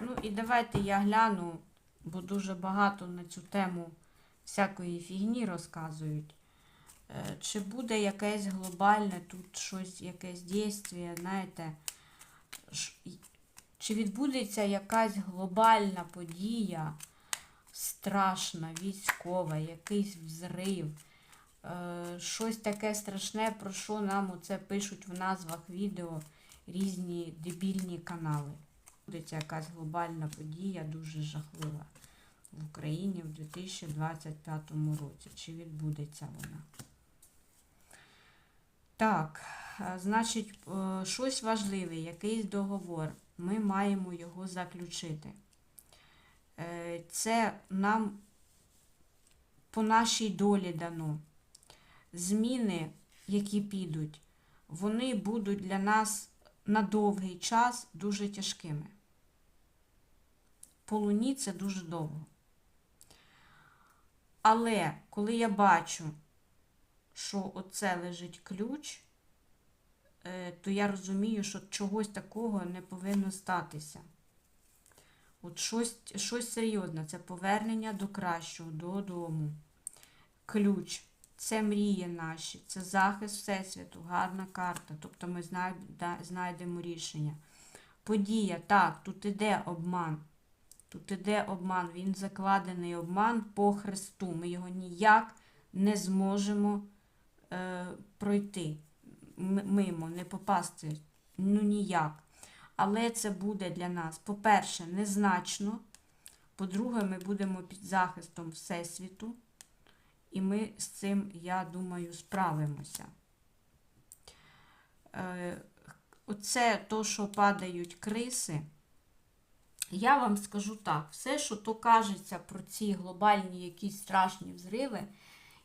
Ну і давайте я гляну, бо дуже багато на цю тему всякої фігні розказують. Е, Чи буде якесь глобальне тут щось, якесь дійство, знаєте, чи відбудеться якась глобальна подія, страшна, військова, якийсь взрив, е, щось таке страшне, про що нам оце пишуть в назвах відео різні дебільні канали. Відбудеться якась глобальна подія, дуже жахлива в Україні в 2025 році. Чи відбудеться вона? Так, е, значить, е, щось важливе, якийсь договор. Ми маємо його заключити. Е, Це нам по нашій долі дано. Зміни, які підуть, вони будуть для нас на довгий час дуже тяжкими. По луні це дуже довго. Але коли я бачу, що оце лежить ключ, е, то я розумію, що чогось такого не повинно статися. От щось, щось серйозне, це повернення до кращого, додому. Ключ це мрії наші, це захист Всесвіту, гарна карта. Тобто ми знайдемо рішення. Подія, так, тут іде обман. Тут іде обман, він закладений обман по Христу. Ми його ніяк не зможемо е, пройти мимо, не попасти. Ну ніяк. Але це буде для нас, по-перше, незначно. По-друге, ми будемо під захистом Всесвіту. І ми з цим, я думаю, справимося. Е, Оце то, що падають криси. Я вам скажу так: все, що то кажеться про ці глобальні якісь страшні взриви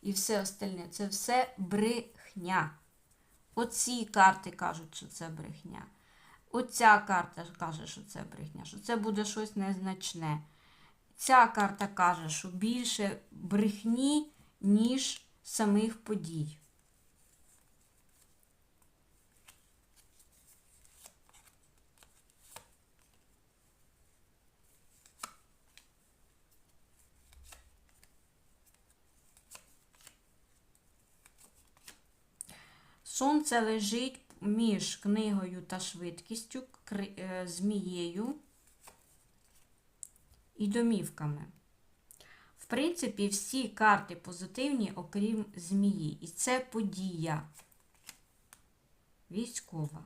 і все остальне, це все брехня. Оці карти кажуть, що це брехня. Оця карта каже, що це брехня, що це буде щось незначне. Ця карта каже, що більше брехні, ніж самих подій. Сонце лежить між книгою та швидкістю, е, змією і домівками. В принципі, всі карти позитивні, окрім змії. І це подія військова.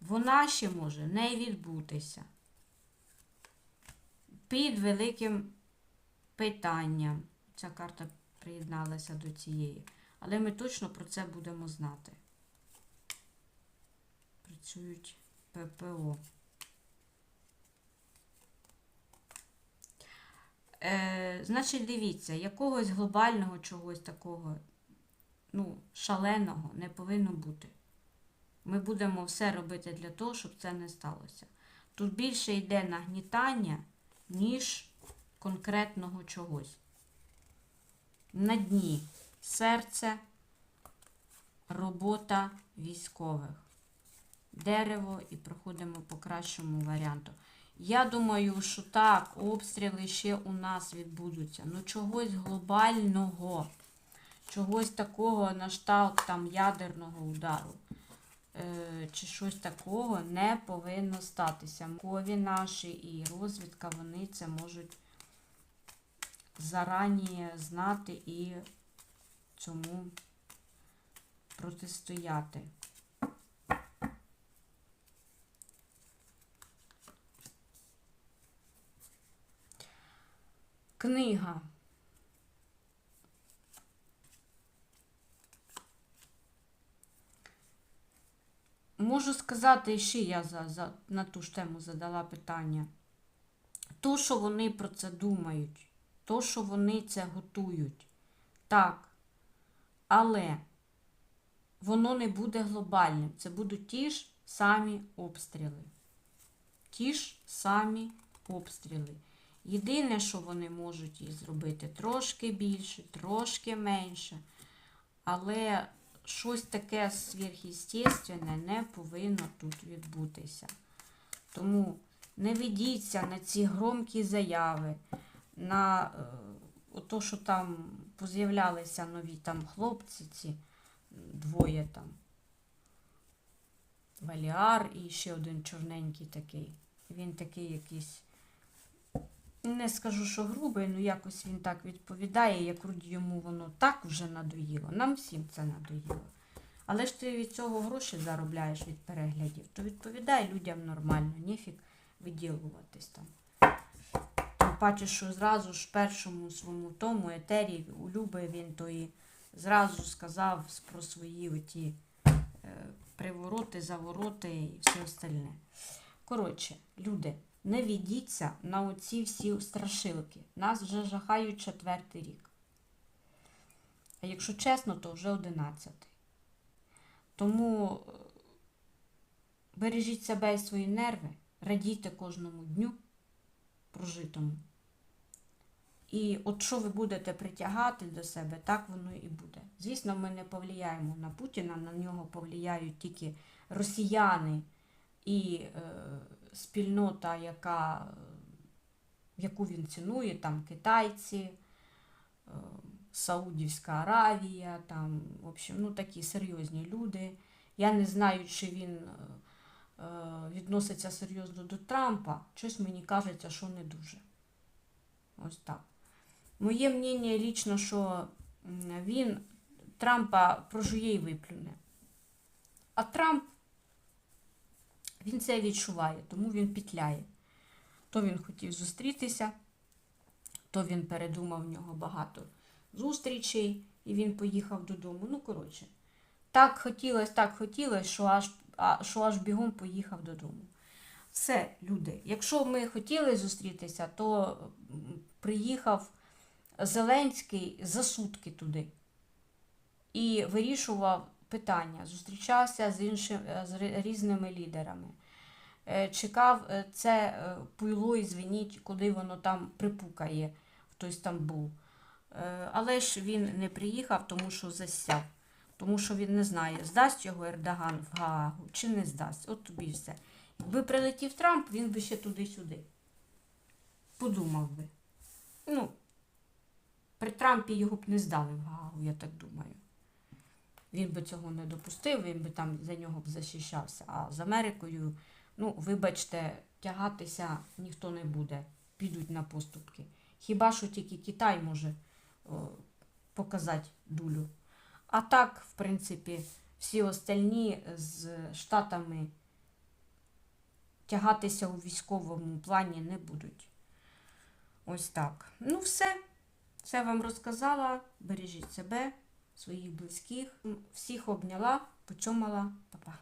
Вона ще може не відбутися під великим питанням. Ця карта приєдналася до цієї. Але ми точно про це будемо знати. Працюють ППО. Е, значить, дивіться, якогось глобального чогось такого, ну, шаленого не повинно бути. Ми будемо все робити для того, щоб це не сталося. Тут більше йде нагнітання, ніж конкретного чогось. На дні серце, робота військових, дерево і проходимо по кращому варіанту. Я думаю, що так, обстріли ще у нас відбудуться. Ну, чогось глобального, чогось такого на кшталт там ядерного удару. Е, чи щось такого не повинно статися. Кові наші і розвідка, вони це можуть зарані знати і цьому протистояти. Книга. Можу сказати, ще я за, за, на ту ж тему задала питання. То, що вони про це думають, то, що вони це готують. Так. Але воно не буде глобальним. Це будуть ті ж самі обстріли. Ті ж самі обстріли. Єдине, що вони можуть і зробити трошки більше, трошки менше. Але щось таке сверхъестественне не повинно тут відбутися. Тому не ведіться на ці громкі заяви, на е, то, що там поз'являлися нові там хлопці, ці двоє там. Валіар і ще один чорненький такий. Він такий якийсь. Не скажу, що грубий, ну якось він так відповідає, як йому воно так вже надоїло. Нам всім це надоїло. Але ж ти від цього гроші заробляєш від переглядів, то відповідай людям нормально, ніфік виділуватись там. Паче, що зразу ж першому своєму тому етері у Люби він то зразу сказав про свої оті е, привороти, завороти і все остальне. Коротше, люди, не ведіться на оці всі страшилки. Нас вже жахають четвертий рік. А якщо чесно, то вже одинадцятий. Тому е, бережіть себе і свої нерви, радійте кожному дню прожитому. І от що ви будете притягати до себе, так воно і буде. Звісно, ми не повлияємо на Путіна, на нього повлияють тільки росіяни і е, спільнота, яка, яку він цінує, там китайці, е, Саудівська Аравія, там, в общем, ну такі серйозні люди. Я не знаю, чи він е, е, відноситься серйозно до Трампа. Щось мені кажеться, що не дуже. Ось так. Моє мнення лічно, що він Трампа прожує і виплюне. А Трамп він це відчуває, тому він петляє. То він хотів зустрітися, то він передумав в нього багато зустрічей, і він поїхав додому. Ну, коротше, так хотілося, так хотілося, що аж, що аж бігом поїхав додому. Все, люди, якщо ми хотіли зустрітися, то приїхав Зеленський за сутки туди і вирішував питання, зустрічався з іншим, з різними лідерами. Е, Чекав е, це е, пуйло і звеніть, куди воно там припукає в той Стамбул. Е, Але ж він не приїхав, тому що засяв. Тому що він не знає, здасть його Ердоган в Гаагу чи не здасть. От тобі все. Якби прилетів Трамп, він би ще туди-сюди. Подумав би. Ну, при Трампі його б не здали в Гаагу, я так думаю. Він би цього не допустив, він би там за нього б захищався. А з Америкою, ну, вибачте, тягатися ніхто не буде. Підуть на поступки. Хіба що тільки Китай може о, показати дулю. А так, в принципі, всі остальні з Штатами тягатися у військовому плані не будуть. Ось так. Ну, все. Все вам розказала. Бережіть себе, своїх близьких. Всіх обняла, почомала. Па-па.